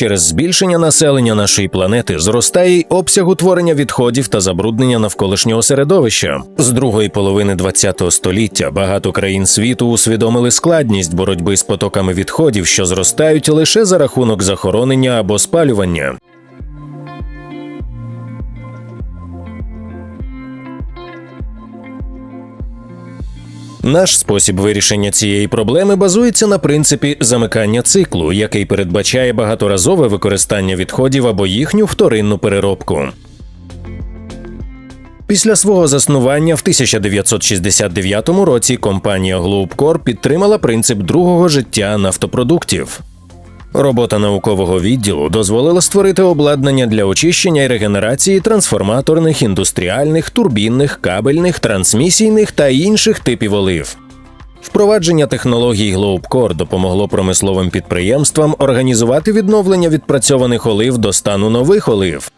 через збільшення населення нашої планети зростає й обсяг утворення відходів та забруднення навколишнього середовища. З другої половини ХХ століття багато країн світу усвідомили складність боротьби з потоками відходів, що зростають лише за рахунок захоронення або спалювання. Наш спосіб вирішення цієї проблеми базується на принципі замикання циклу, який передбачає багаторазове використання відходів або їхню вторинну переробку. Після свого заснування в 1969 році компанія Globecor підтримала принцип другого життя нафтопродуктів. Робота наукового відділу дозволила створити обладнання для очищення і регенерації трансформаторних, індустріальних, турбінних, кабельних, трансмісійних та інших типів олив. Впровадження технологій Globecor допомогло промисловим підприємствам організувати відновлення відпрацьованих олив до стану нових олив.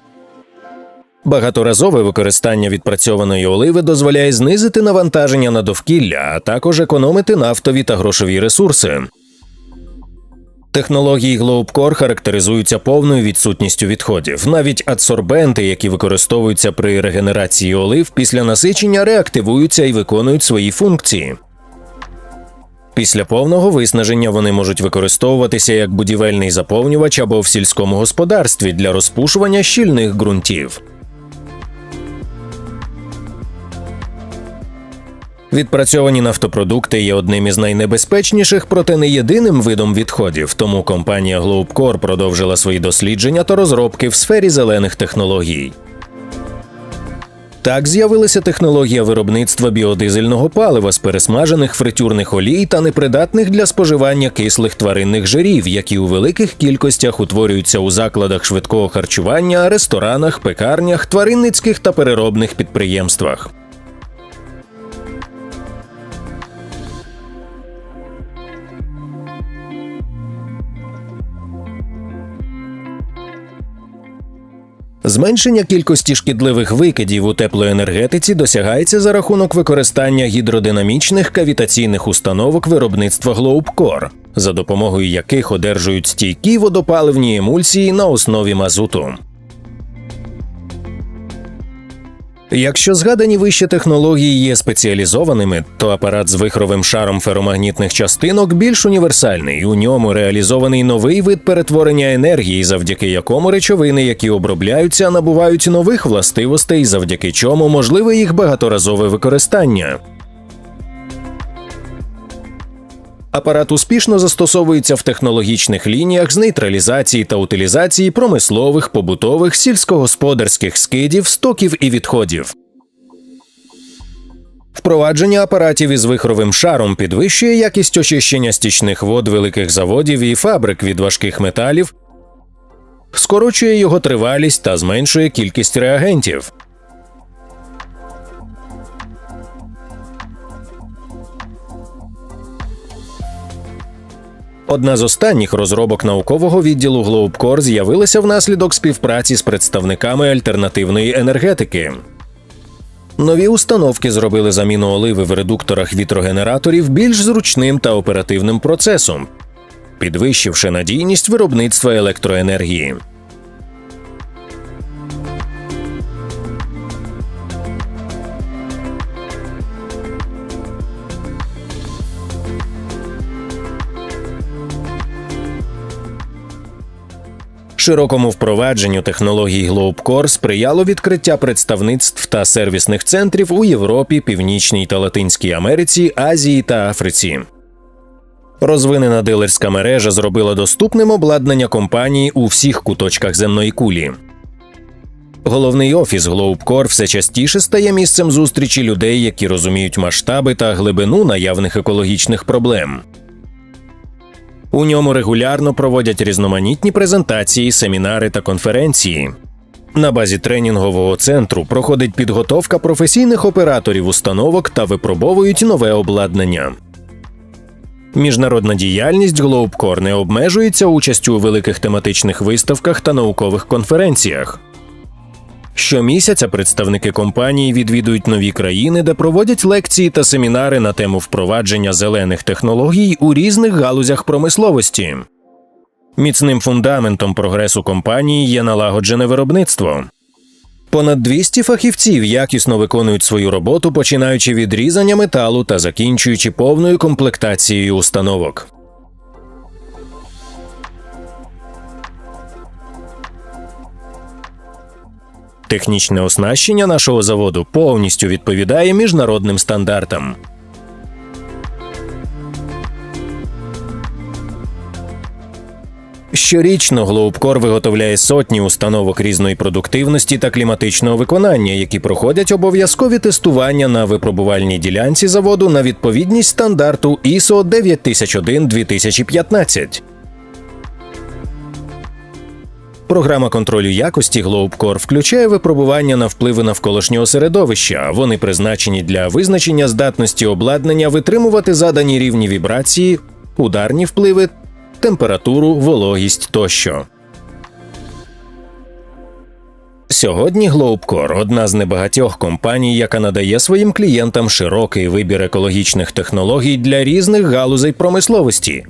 Багаторазове використання відпрацьованої оливи дозволяє знизити навантаження на довкілля, а також економити нафтові та грошові ресурси. Технології Globecor характеризуються повною відсутністю відходів. Навіть адсорбенти, які використовуються при регенерації олив, після насичення реактивуються і виконують свої функції. Після повного виснаження вони можуть використовуватися як будівельний заповнювач або в сільському господарстві для розпушування щільних ґрунтів. Відпрацьовані нафтопродукти є одним із найнебезпечніших, проте не єдиним видом відходів. Тому компанія Globecor продовжила свої дослідження та розробки в сфері зелених технологій. Так з'явилася технологія виробництва біодизельного палива з пересмажених фритюрних олій та непридатних для споживання кислих тваринних жирів, які у великих кількостях утворюються у закладах швидкого харчування, ресторанах, пекарнях, тваринницьких та переробних підприємствах. Зменшення кількості шкідливих викидів у теплоенергетиці досягається за рахунок використання гідродинамічних кавітаційних установок виробництва Globecor, за допомогою яких одержують стійкі водопаливні емульсії на основі мазуту. Якщо згадані вище технології є спеціалізованими, то апарат з вихровим шаром феромагнітних частинок більш універсальний. У ньому реалізований новий вид перетворення енергії, завдяки якому речовини, які обробляються, набувають нових властивостей, завдяки чому можливе їх багаторазове використання. Апарат успішно застосовується в технологічних лініях з нейтралізації та утилізації промислових, побутових, сільськогосподарських скидів, стоків і відходів. Впровадження апаратів із вихровим шаром підвищує якість очищення стічних вод великих заводів і фабрик від важких металів, скорочує його тривалість та зменшує кількість реагентів. Одна з останніх розробок наукового відділу Globecore з'явилася внаслідок співпраці з представниками альтернативної енергетики. Нові установки зробили заміну оливи в редукторах вітрогенераторів більш зручним та оперативним процесом, підвищивши надійність виробництва електроенергії. Широкому впровадженню технологій Globecor сприяло відкриття представництв та сервісних центрів у Європі, Північній та Латинській Америці, Азії та Африці. Розвинена дилерська мережа зробила доступним обладнання компанії у всіх куточках земної кулі. Головний офіс Globecor все частіше стає місцем зустрічі людей, які розуміють масштаби та глибину наявних екологічних проблем. У ньому регулярно проводять різноманітні презентації, семінари та конференції. На базі тренінгового центру проходить підготовка професійних операторів установок та випробовують нове обладнання. Міжнародна діяльність Globecor не обмежується участю у великих тематичних виставках та наукових конференціях. Щомісяця представники компанії відвідують нові країни, де проводять лекції та семінари на тему впровадження зелених технологій у різних галузях промисловості. Міцним фундаментом прогресу компанії є налагоджене виробництво. Понад 200 фахівців якісно виконують свою роботу, починаючи від різання металу та закінчуючи повною комплектацією установок. Технічне оснащення нашого заводу повністю відповідає міжнародним стандартам. Щорічно Глоубкор виготовляє сотні установок різної продуктивності та кліматичного виконання, які проходять обов'язкові тестування на випробувальній ділянці заводу на відповідність стандарту ISO 9001-2015. Програма контролю якості Globcore включає випробування на впливи навколишнього середовища. Вони призначені для визначення здатності обладнання витримувати задані рівні вібрації, ударні впливи, температуру, вологість тощо. Сьогодні Globcore – одна з небагатьох компаній, яка надає своїм клієнтам широкий вибір екологічних технологій для різних галузей промисловості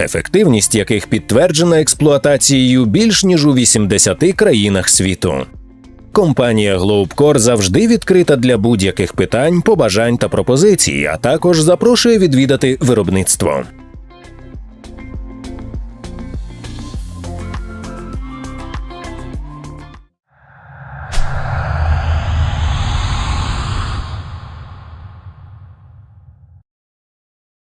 ефективність яких підтверджена експлуатацією більш ніж у 80 країнах світу. Компанія Globcore завжди відкрита для будь-яких питань, побажань та пропозицій, а також запрошує відвідати виробництво.